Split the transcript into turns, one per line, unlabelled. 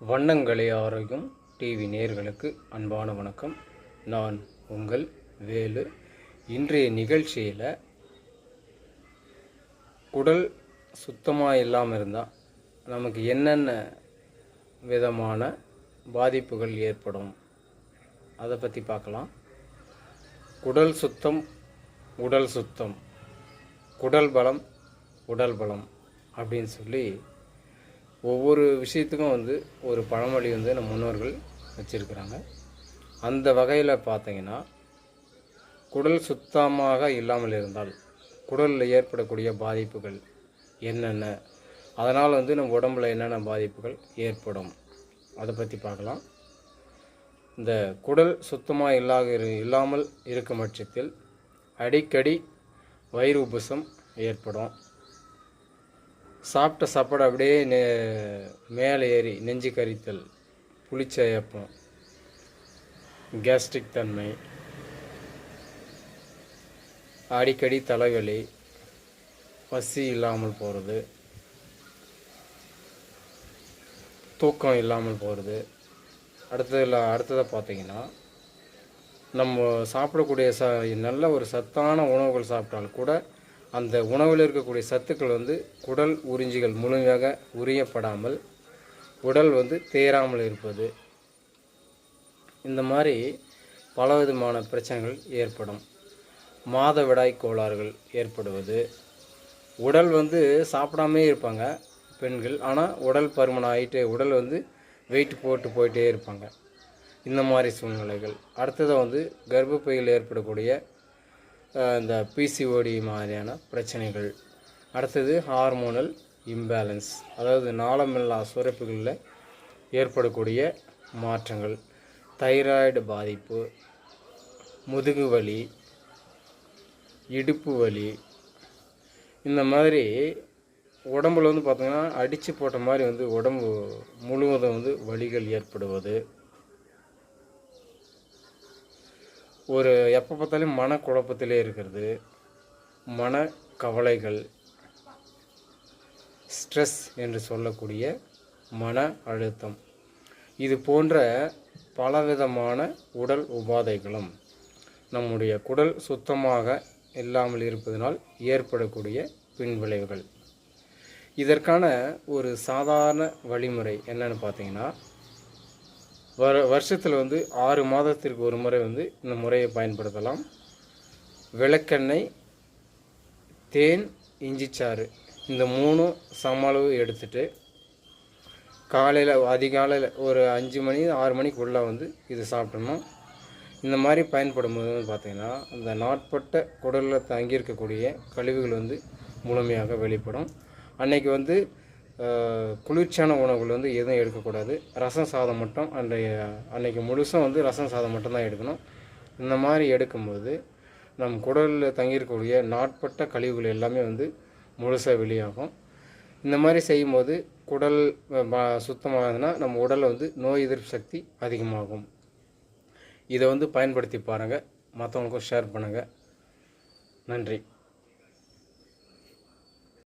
வண்ணங்களை ஆரோக்கியம். டிவி நேர்களுக்கு அன்பான வணக்கம். நான் உங்கள் வேலு. இன்றைய நிகழ்ச்சியில் குடல் சுத்தமாக இல்லாமல் இருந்தால் நமக்கு என்னென்ன விதமான பாதிப்புகள் ஏற்படும்? அதை பற்றி பார்க்கலாம் குடல் சுத்தம் உடல் சுத்தம். குடல் பலம் உடல் பலம் அப்படின்னு சொல்லி ஒவ்வொரு விஷயத்துக்கும் வந்து ஒரு பழமொழி வந்து நம்ம முன்னோர்கள் வச்சுருக்கிறாங்க. அந்த வகையில் பார்த்தீங்கன்னா குடல் சுத்தமாக இல்லாமல் இருந்தால் குடலில் ஏற்படக்கூடிய பாதிப்புகள் என்னென்ன? அதனால் வந்து நம்ம உடம்புல என்னென்ன பாதிப்புகள் ஏற்படும்? அதை பற்றி பார்க்கலாம் இந்த குடல் சுத்தமாக இல்லாத இல்லாமல் இருக்கும் பட்சத்தில் அடிக்கடி வயிறு உபசம் ஏற்படும். சாப்பிட்ட சாப்பாடு அப்படியே நெ மேலே ஏறி நெஞ்சு கரித்தல் புளிச்ச ஏப்பம் கேஸ்ட்ரிக் தன்மை அடிக்கடி தலைவலி பசி இல்லாமல் போகிறது தூக்கம் இல்லாமல் போகிறது அடுத்ததில் அடுத்ததை பார்த்தீங்கன்னா நம்ம சாப்பிடக்கூடிய ச நல்ல ஒரு சத்தான உணவுகள் சாப்பிட்டாலும் கூட அந்த உணவில் இருக்கக்கூடிய சத்துக்கள் வந்து குடல் உறிஞ்சிகள் முழுமையாக உரியப்படாமல் உடல் வந்து தேராமல் இருப்பது. இந்த மாதிரி பலவிதமான பிரச்சனைகள் ஏற்படும். மாதவிடாய் கோளாறுகள் ஏற்படுவது. உடல் வந்து சாப்பிடாமே இருப்பாங்க பெண்கள். ஆனால் உடல் பருமன் ஆகிட்டு உடல் வந்து வெயிட் போட்டு போயிட்டே இருப்பாங்க. இந்த மாதிரி சூழ்நிலைகள். அடுத்ததாக வந்து கர்ப்பப்பையில் ஏற்படக்கூடிய இந்த பிசிஓடி மாதிரியான பிரச்சனைகள். அடுத்தது ஹார்மோனல் இம்பேலன்ஸ் அதாவது நாளமில்லா சுரப்புகளில் ஏற்படக்கூடிய மாற்றங்கள். தைராய்டு பாதிப்பு முதுகு வலி இடுப்பு வலி. இந்த மாதிரி உடம்புல வந்து பார்த்திங்கன்னா அடித்து போட்ட மாதிரி வந்து உடம்பு முழுவதும் வந்து வலிகள் ஏற்படுவது. ஒரு எப்போ பார்த்தாலும் மனக்குழப்பத்திலே இருக்கிறது. மன கவலைகள் ஸ்ட்ரெஸ் என்று சொல்லக்கூடிய மன அழுத்தம். இது போன்ற பலவிதமான உடல் உபாதைகளும் நம்முடைய குடல் சுத்தமாக இல்லாமல் இருப்பதனால் ஏற்படக்கூடிய பின்விளைவுகள். இதற்கான ஒரு சாதாரண வழிமுறை என்னன்னு பார்த்தீங்கன்னா வர வருஷத்தில் வந்து ஆறு மாதத்திற்கு ஒரு முறை வந்து இந்த முறையை பயன்படுத்தலாம். விளக்கெண்ணெய் தேன் இஞ்சிச்சாறு இந்த மூணும் சம அளவு எடுத்துட்டு காலையில் அதிகாலையில் ஒரு அஞ்சு மணி ஆறு மணிக்குள்ளே வந்து இது சாப்பிட்டோம்னா இந்த மாதிரி பயன்படும் போது வந்து பார்த்திங்கன்னா அந்த நாட்பட்ட குடலில் தங்கியிருக்கக்கூடிய கழிவுகள் வந்து முழுமையாக வெளிப்படும். அன்னைக்கு வந்து குளிர்ச்சியான உணவுகள் வந்து எதுவும் எடுக்கக்கூடாது. ரசம் சாதம் மட்டும். அன்றைய அன்னைக்கு முழுசும் வந்து ரசம் சாதம் மட்டும்தான் எடுக்கணும். இந்த மாதிரி எடுக்கும்போது நம் குடலில் தங்கியிருக்கக்கூடிய நாட்பட்ட கழிவுகள் எல்லாமே வந்து முழுசாக வெளியாகும். இந்த மாதிரி செய்யும்போது குடல் சுத்தமாகுதுன்னா நம்ம உடலில் வந்து நோய் எதிர்ப்பு சக்தி அதிகமாகும். இதை வந்து பயன்படுத்தி பாருங்கள் மற்றவங்களுக்கும் ஷேர் பண்ணுங்கள் நன்றி.